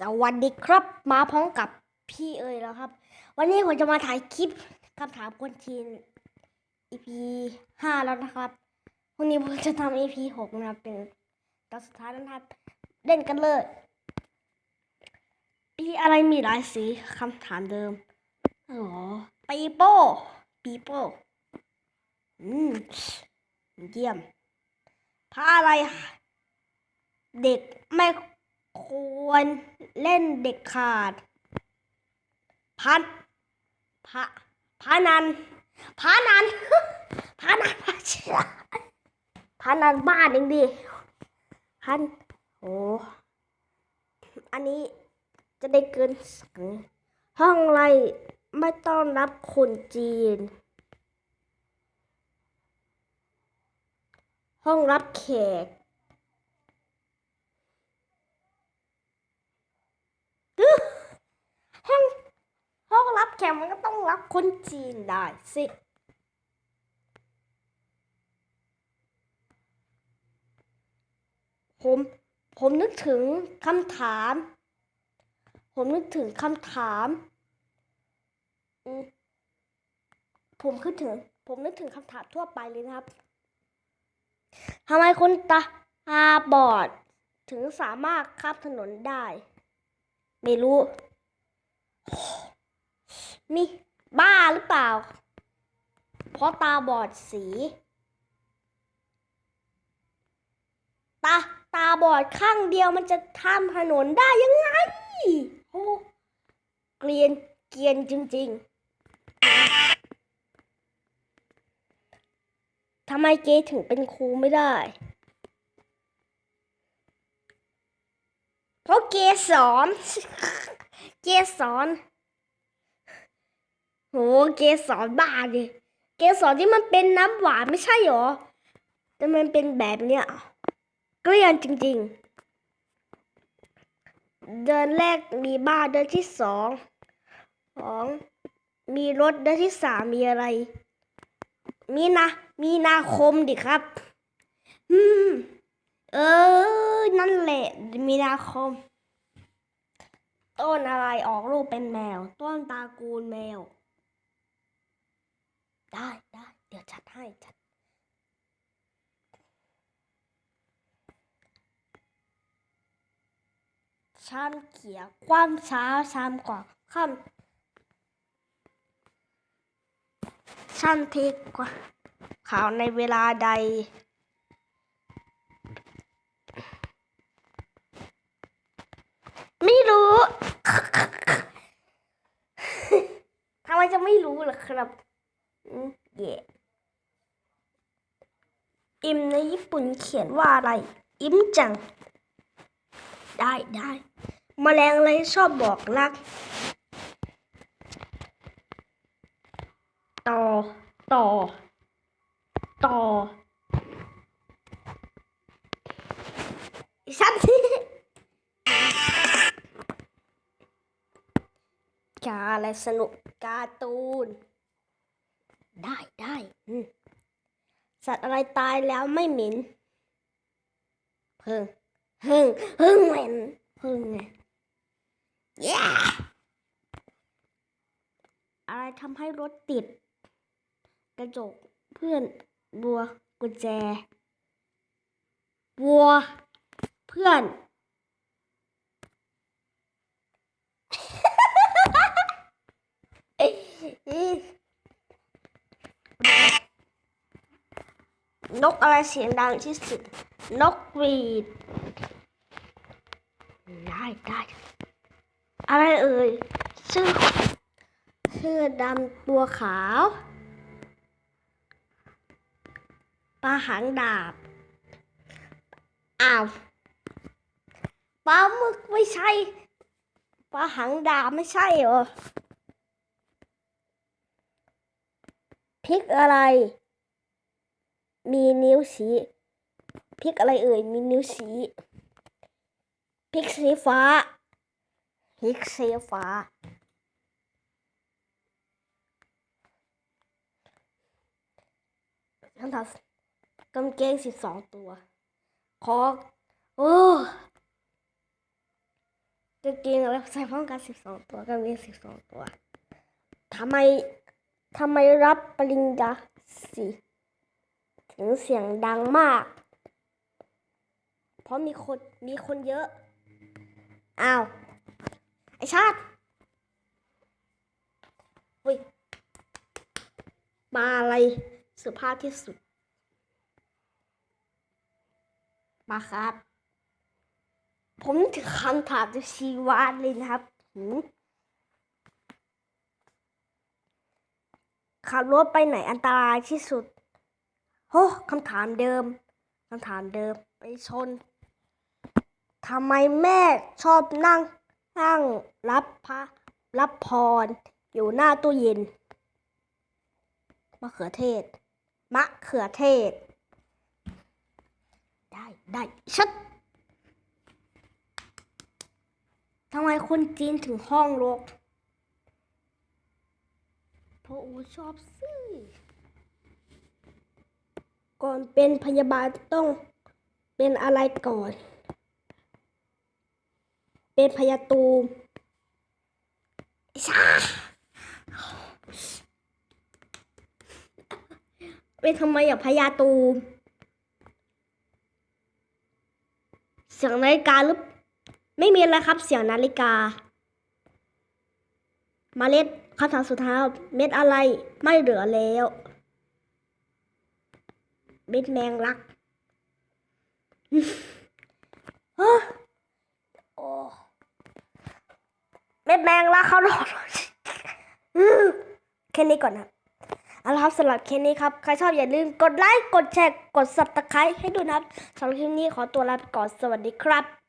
สวัสดีครับ มาพร้อมกับพี่เอ๋ยแล้วครับ วันนี้ผมจะมาถ่ายคลิปคำถามคนจีน EP ห้าแล้วนะครับวันนี้ผมจะทำ EP หกนะครับเป็นตอนสุดท้ายนะครับ เล่นกันเลยปีอะไรมีหลายสีคำถามเดิมอ๋อปีโป้ปีโป้อืมเยี่ยมพระอะไร เด็กไม่ ควรเล่นเด็กขาด พันพระพานันพานันพานันพาเชื่อพานันบ้านเองดิพันโอ้อันนี้จะได้เกินสังห้องไรไม่ต้อนรับคนจีน ห้องรับแขก ห้องห้องรับ แขกมันก็ต้องรับคนจีนได้สิผมผมนึกถึงคำถาม ผมนึกถึงคำถามผมคิดถึง ผมนึกถึงคำถามทั่วไปเลยนะครับทำไมคนตาบอด ถึงสามารถข้ามถนนได้ ไม่รู้ มีบ้าหรือเปล่า เพราะตาบอดสี ตาตาบอดข้างเดียวมันจะข้ามถนนได้ยังไงโอ้เกลียนเกรียนจริง ๆทำไมเกถึงเป็นครูไม่ได้ เพราะเกสอน เกสอน โหเกสรบ้าดิเกสรที่มันเป็นน้ำหวานไม่ใช่หรอ แต่มันเป็นแบบเนี้ยเกลียนจริง ๆ เดินแรกมีบ้านเดินที่สองสองมีรถเดินที่สามมีอะไร มีนะมีนาคมดิครับ อืม เออ นั่นแหละ มีนาคม ต้นอะไรออกลูกเป็นแมว ต้นตระกูลแมว ได้ได้ เดี๋ยวจัดให้จัดชามเขียวความเช้าชามกว่าค่ำชามเทกว่าข่าวในเวลาใดไม่รู้ ทำไมจะไม่รู้ล่ะครับ เย่อิมในญี่ปุ่นเขียนว่าอะไร อิมจัง ได้ได้มแมลงอะไรชอบบอกรัก ต่อ ต่อ ต่อฉันกาอะไรสนุกการ์ตูน ได้ได้อืมสัตว์อะไรตายแล้วไม่เหม็นเพิ่งเพิ่งเพิ่งเหม็นเพิ่งไงเย้อะไรทำให้รถติด กระจกเพื่อนบัวกุญแจวัว เพื่อน นกอะไรเสียงดังที่สุด นกหวีด ได้ได้ อะไรเอ่ยชื่อชื่อดำตัวขาวปลาหางดาบ อ้าวปลาหมึกไม่ใช่ปลาหางดาบไม่ใช่เหรอพริกอะไร มีนิ้วชี้พริกอะไรเอ่ย มีนิ้วชี้พริกสีฟ้าพริกสีฟ้า คำถามกางเกงสิบสองตัว ขอ โอ้กางเกงแล้วใส่พร้อมกันสิบสองตัวกางเกงสิบสองตัวทำไมทำไมรับปริญญาสี่ ถึงเสียงดังมาก เพราะมีคนมีคนเยอะ อ้าว ไอชาติอุ้ยมาอะไรสุภาพที่สุด มาครับ ผมถึงคำถามจากชีวาเลยนะครับขับรถไปไหนอันตรายที่สุด โอ้คำถามเดิมคำถามเดิมไปชนทำไมแม่ชอบนั่งนั่งรับพระรับพร อยู่หน้าตู้เย็นมะเขือเทศมะเขือเทศ ได้ได้ชัดทำไมคนจีนถึงห้องรกเพราะอูชอบซื้อ ก่อนเป็นพยาบาลต้องเป็นอะไรก่อน เป็นพยาตูมชาเป็นทำไมอะพยาตูมเสียงนาฬิกาหรือไม่มีอะไรครับเสียงนาฬิกาเมาเล็ดคำถามสุดท้ายครับเม็ดอะไรไม่เหลือแล้ว เม็ดแมงลักฮะโอ้เม็ดแมงลักเขาหลอกอื้อแค่นี้ก่อนนะเอาละครับสำหรับคลิปนี้ครับ ใครชอบอย่าลืมกดไลค์ กดแชร์ กด subscribe ให้ด้วยนะครับสำหรับคลิปนี้ขอตัวลาไปก่อน สวัสดีครับ